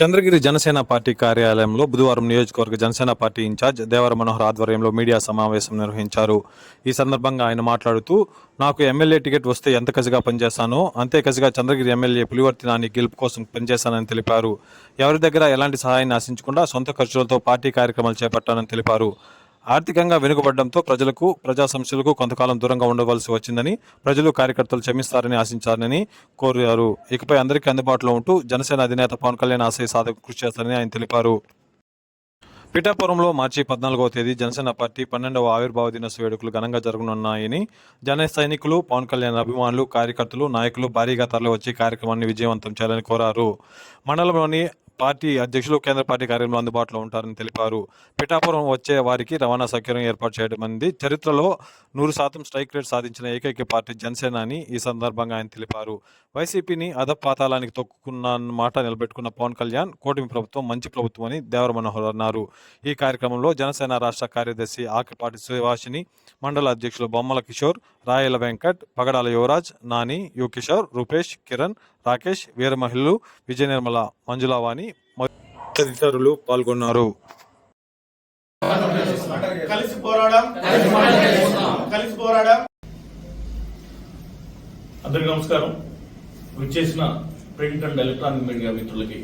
Chandragiri Janasena party కార్యాలయంలో బుధవారం నియోజకవర్గ జనసేన పార్టీ ఇన్ఛార్జ్ దేవర మనోహర్ ఆధ్వర్యంలో మీడియా సమావేశం నిర్వహించారు. ఈ సందర్భంగా ఆయన మాట్లాడుతూ నాకు ఎమ్మెల్యే టికెట్ వస్తే ఎంత కసిగా పనిచేస్తానో అంతే కసిగా చంద్రగిరి ఎమ్మెల్యే పులివర్తి నాని గెలుపు కోసం పనిచేస్తానని తెలిపారు. ఎవరి దగ్గర ఎలాంటి సహాయాన్ని ఆశించకుండా సొంత ఖర్చులతో పార్టీ కార్యక్రమాలు చేపట్టానని తెలిపారు. ఆర్థికంగా వెనుకబడడంతో ప్రజలకు ప్రజా సమస్యలకు కొంతకాలం దూరంగా ఉండవలసి వచ్చిందని ప్రజలు కార్యకర్తలు క్షమిస్తారని ఆశించారని కోరారు. ఇకపై అందరికీ అందుబాటులో ఉంటూ జనసేన అధినేత పవన్ కళ్యాణ్ ఆశయ సాధక కృషి చేస్తారని ఆయన తెలిపారు. పిఠాపురంలో మార్చి పద్నాలుగవ తేదీ జనసేన పార్టీ పన్నెండవ ఆవిర్భావ దినోత్సవ వేడుకలు ఘనంగా జరగనున్నాయని జన సైనికులు పవన్ కళ్యాణ్ అభిమానులు కార్యకర్తలు నాయకులు భారీగా తరలివచ్చి కార్యక్రమాన్ని విజయవంతం చేయాలని కోరారు. మండలంలోని పార్టీ అధ్యక్షులు కేంద్ర పార్టీ కార్యాలయంలో అందుబాటులో ఉంటారని తెలిపారు. పిఠాపురం వచ్చే వారికి రవాణా సౌకర్యం ఏర్పాటు చేయడం అనేది చరిత్రలో నూరు శాతం స్ట్రైక్ రేట్ సాధించిన ఏకైక పార్టీ జనసేన అని ఈ సందర్భంగా ఆయన తెలిపారు. వైసీపీని అధపాతాళానికి తొక్కుకున్న మాట నిలబెట్టుకున్న పవన్ కళ్యాణ్ కూటమి ప్రభుత్వం మంచి ప్రభుత్వం అని దేవర మనోహర్ అన్నారు. ఈ కార్యక్రమంలో జనసేన రాష్ట్ర కార్యదర్శి ఆకిపాటి సుభాషిని మండల అధ్యక్షులు బొమ్మల కిషోర్ రాయల వెంకట్ పగడాల యువరాజ్ నాని యు కిషోర్ రూపేష్ కిరణ్ రాకేష్ వీర మహిళలు విజయ నిర్మల మంజులావాణి తదితరులు పాల్గొన్నారు. కలిసి పోరాడం కలిసి పోరాడం. అందరికి నమస్కారం. విచ్చేసిన ప్రింట్ అండ్ ఎలక్ట్రానిక్ మీడియా మిత్రులకి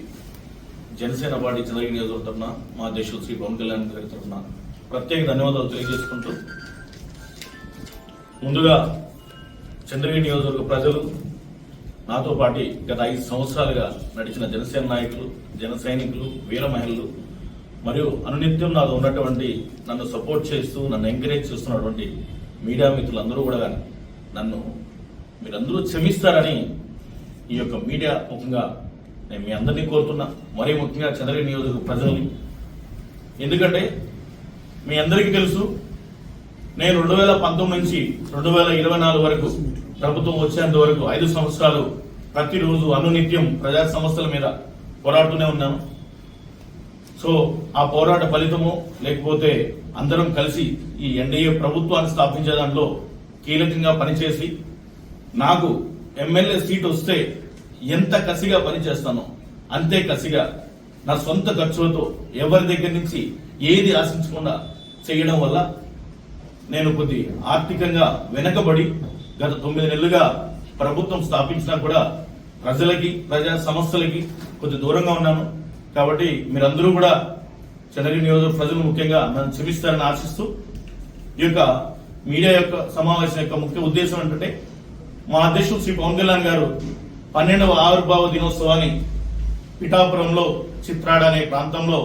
జనసేన పార్టీ చంద్రగిరి నియోజకవర్గం తరఫున మా అధ్యక్షులు శ్రీ పవన్ కళ్యాణ్ గారి తరఫున ప్రత్యేక ధన్యవాదాలు తెలియజేసుకుంటూ ముందుగా చంద్రగిరి నియోజకవర్గ ప్రజలు నాతో పాటు గత ఐదు సంవత్సరాలుగా నడిచిన జనసేన నాయకులు జన సైనికులు వీర మహిళలు మరియు అనునిత్యం నాతో ఉన్నటువంటి నన్ను సపోర్ట్ చేస్తూ నన్ను ఎంకరేజ్ చేస్తున్నటువంటి మీడియా మిత్రులందరూ కూడా నన్ను మీరందరూ క్షమిస్తారని ఈ యొక్క మీడియా ముఖ్యంగా నేను మీ అందరినీ కోరుతున్నా. మరీ ముఖ్యంగా చంద్రగిరి నియోజక ప్రజల్ని. ఎందుకంటే మీ అందరికీ తెలుసు నేను రెండు వేల పంతొమ్మిది నుంచి రెండు వేల ఇరవై నాలుగు వరకు ప్రభుత్వం వచ్చేంత వరకు ఐదు సంవత్సరాలు ప్రతిరోజు అనునిత్యం ప్రజా సంస్థల మీద పోరాడుతూనే ఉన్నాను. సో ఆ పోరాట ఫలితము లేకపోతే అందరం కలిసి ఈ ఎన్డీఏ ప్రభుత్వాన్ని స్థాపించే దాంట్లో కీలకంగా పనిచేసి నాకు ఎమ్మెల్యే సీట్ వస్తే ఎంత కసిగా పనిచేస్తానో అంతే కసిగా నా సొంత ఖర్చులతో ఎవరి దగ్గర నుంచి ఏది ఆశించకుండా చేయడం వల్ల నేను కొద్ది ఆర్థికంగా వెనకబడి గత తొమ్మిది నెలలుగా ప్రభుత్వం స్థాపించినా కూడా ప్రజలకి ప్రజా సమస్యలకి కొద్ది దూరంగా ఉన్నాను. కాబట్టి మీరందరూ కూడా చెన్నగిరి నియోజక ప్రజలు ముఖ్యంగా నన్ను క్షమిస్తారని ఆశిస్తూ ఈ యొక్క మీడియా యొక్క సమావేశం యొక్క ముఖ్య ఉద్దేశం ఏంటంటే మా అధ్యక్షుడు శ్రీ పవన్ కళ్యాణ్ గారు పన్నెండవ ఆవిర్భావ దినోత్సవాన్ని పిఠాపురంలో చిత్రాడ అనే ప్రాంతంలో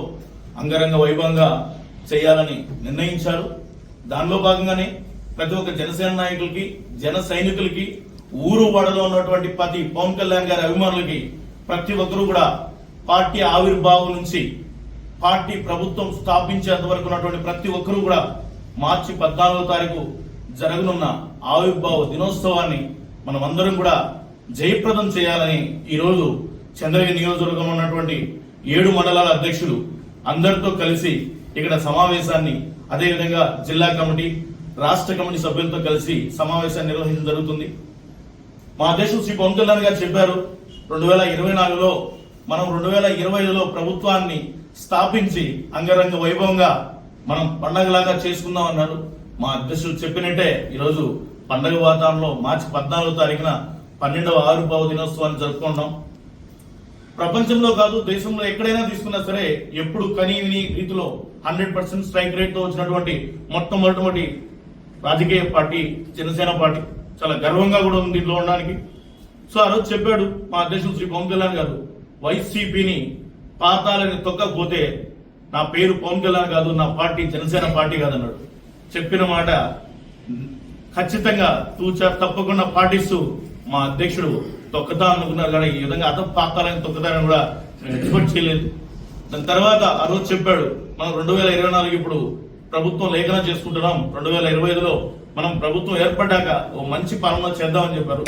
అంగరంగ వైభవంగా చేయాలని నిర్ణయించారు. దానిలో భాగంగానే ప్రతి ఒక్క జనసేన నాయకులకి జన సైనికులకి ఊరు వాడలో ఉన్నటువంటి ప్రతి పవన్ కళ్యాణ్ గారి అభిమానులకి ప్రతి ఒక్కరూ కూడా పార్టీ ఆవిర్భావం నుంచి పార్టీ ప్రభుత్వం స్థాపించేంత వరకు ఉన్నటువంటి ప్రతి ఒక్కరూ కూడా మార్చి పద్నాలుగో తారీఖు జరగనున్న ఆవిర్భావ దినోత్సవాన్ని మనం అందరం కూడా జయప్రదం చేయాలని ఈరోజు చంద్రగిరి నియోజకవర్గం ఉన్నటువంటి ఏడు మండలాల అధ్యక్షులు అందరితో కలిసి ఇక్కడ సమావేశాన్ని అదేవిధంగా జిల్లా కమిటీ రాష్ట్ర కమిటీ సభ్యులతో కలిసి సమావేశాన్ని నిర్వహించడం జరుగుతుంది. మా అధ్యక్షుడు శ్రీ పవన్ కళ్యాణ్ గారు చెప్పారు రెండు వేల ఇరవై నాలుగులో మనం రెండు వేల ఇరవై ఐదులో ప్రభుత్వాన్ని స్థాపించి అంగరంగ వైభవంగా మనం పండగలాగా చేసుకుందాం అన్నారు మా అధ్యక్షుడు చెప్పినట్టే ఈరోజు పండగ వాతావరణంలో మార్చి పద్నాలుగో తారీఖున పన్నెండవ ఆరు భావ దినోత్సవాన్ని జరుపుకుంటాం ప్రపంచంలో కాదు దేశంలో ఎక్కడైనా తీసుకున్నా సరే ఎప్పుడు కనీని విని రీతిలో హండ్రెడ్ పర్సెంట్ స్ట్రైక్ రేట్తో వచ్చినటువంటి మొట్టమొదటి రాజకీయ పార్టీ జనసేన పార్టీ చాలా గర్వంగా కూడా ఉంది ఇంట్లో ఉండడానికి. సో ఆ రోజు చెప్పాడు మా అధ్యక్షుడు శ్రీ పవన్ కళ్యాణ్ గారు వైసీపీని పాతాలని తొక్కకపోతే నా పేరు పవన్ కళ్యాణ్ కాదు నా పార్టీ జనసేన పార్టీ కాదన్నాడు. చెప్పిన మాట ఖచ్చితంగా తూచా తప్పకుండా పాటిస్తూ మా అధ్యక్షుడు తొక్కతా అనుకున్నారు కానీ ఈ విధంగా అత పాతాలని తొక్కతానని కూడా నేను ఎక్స్పెక్ట్ చేయలేదు. దాని తర్వాత ఆ రోజు చెప్పాడు మనం రెండు వేల ఇరవై నాలుగు ఇప్పుడు ప్రభుత్వం లేఖన చేసుకుంటున్నాం. రెండు వేల ఇరవై ఐదులో మనం ప్రభుత్వం ఏర్పడ్డాక ఓ మంచి పాలన చేద్దామని చెప్పారు.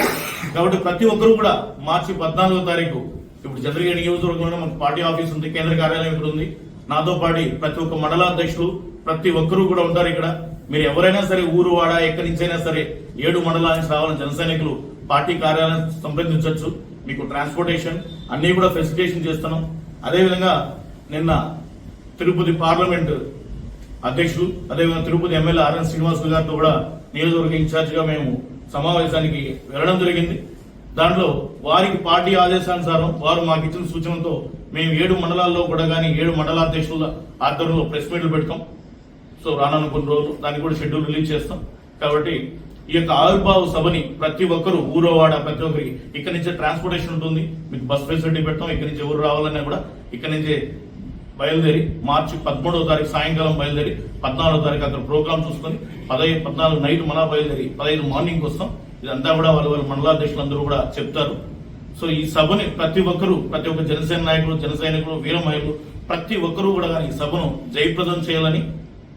కాబట్టి ప్రతి ఒక్కరూ కూడా మార్చి పద్నాలుగో తారీఖు ఇప్పుడు చంద్రగిరి నియోజకవర్గంలో మనకు పార్టీ ఆఫీస్ ఉంది కేంద్ర కార్యాలయం ఇక్కడ ఉంది. నాతో పాటు ప్రతి ఒక్క మండలాధ్యక్షులు ప్రతి ఒక్కరూ కూడా ఉంటారు ఇక్కడ. మీరు ఎవరైనా సరే ఊరు వాడ ఎక్కడి నుంచైనా సరే ఏడు మండలానికి రావాలని జనసైనికులు పార్టీ కార్యాలయం సంప్రదించవచ్చు. మీకు ట్రాన్స్పోర్టేషన్ అన్ని కూడా ఫెసిలిటేషన్ చేస్తున్నాం. అదేవిధంగా నిన్న తిరుపతి పార్లమెంట్ అధ్యక్షులు అదేవిధంగా తిరుపతి ఎమ్మెల్యే ఆర్ఎన్ శ్రీనివాసులు గారితో కూడా నియోజకవర్గ ఇన్ఛార్జిగా మేము సమావేశానికి వెళ్ళడం జరిగింది. దాంట్లో వారికి పార్టీ ఆదేశానుసారం వారు మాకు ఇచ్చిన సూచనలతో మేము ఏడు మండలాల్లో కూడా కానీ ఏడు మండలాధ్యక్షుల ఆధ్వర్యంలో ప్రెస్ మీట్లు పెడతాం. సో రానున్న కొన్ని రోజులు దానికి కూడా షెడ్యూల్ రిలీజ్ చేస్తాం. కాబట్టి ఈ యొక్క ఆవిర్భావ సభని ప్రతి ఒక్కరు ఊరోవాడ ప్రతి ఒక్కరికి ఇక్కడ నుంచే ట్రాన్స్పోర్టేషన్ ఉంటుంది. మీకు బస్ ఫెసిలిటీ పెడతాం ఇక్కడ నుంచి ఎవరు రావాలన్నా కూడా ఇక్కడ నుంచే బయలుదేరి మార్చి పదమూడవ తారీఖు సాయంకాలం బయలుదేరి పద్నాలుగో తారీఖు అక్కడ ప్రోగ్రామ్ చూసుకొని పదహైదు పద్నాలుగు నైట్ మళ్ళా బయలుదేరి పదహైదు మార్నింగ్ వస్తాం. ఇదంతా కూడా వాళ్ళ వాళ్ళ మండలాధ్యక్షులందరూ కూడా చెప్తారు. సో ఈ సభని ప్రతి ఒక్కరూ ప్రతి ఒక్క జనసేన నాయకులు జన సైనికులు వీర మహిళలు ప్రతి ఒక్కరూ కూడా ఈ సభను జయప్రదం చేయాలని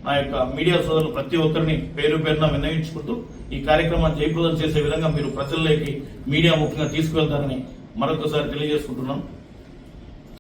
నా యొక్క మీడియా సోదరులు ప్రతి ఒక్కరిని పేరు పేరున విన్నవించుకుంటూ ఈ కార్యక్రమాన్ని జయప్రదం చేసే విధంగా మీరు ప్రజల్లోకి మీడియా ముఖ్యంగా తీసుకువెళ్తారని మరొకసారి తెలియజేసుకుంటున్నాం.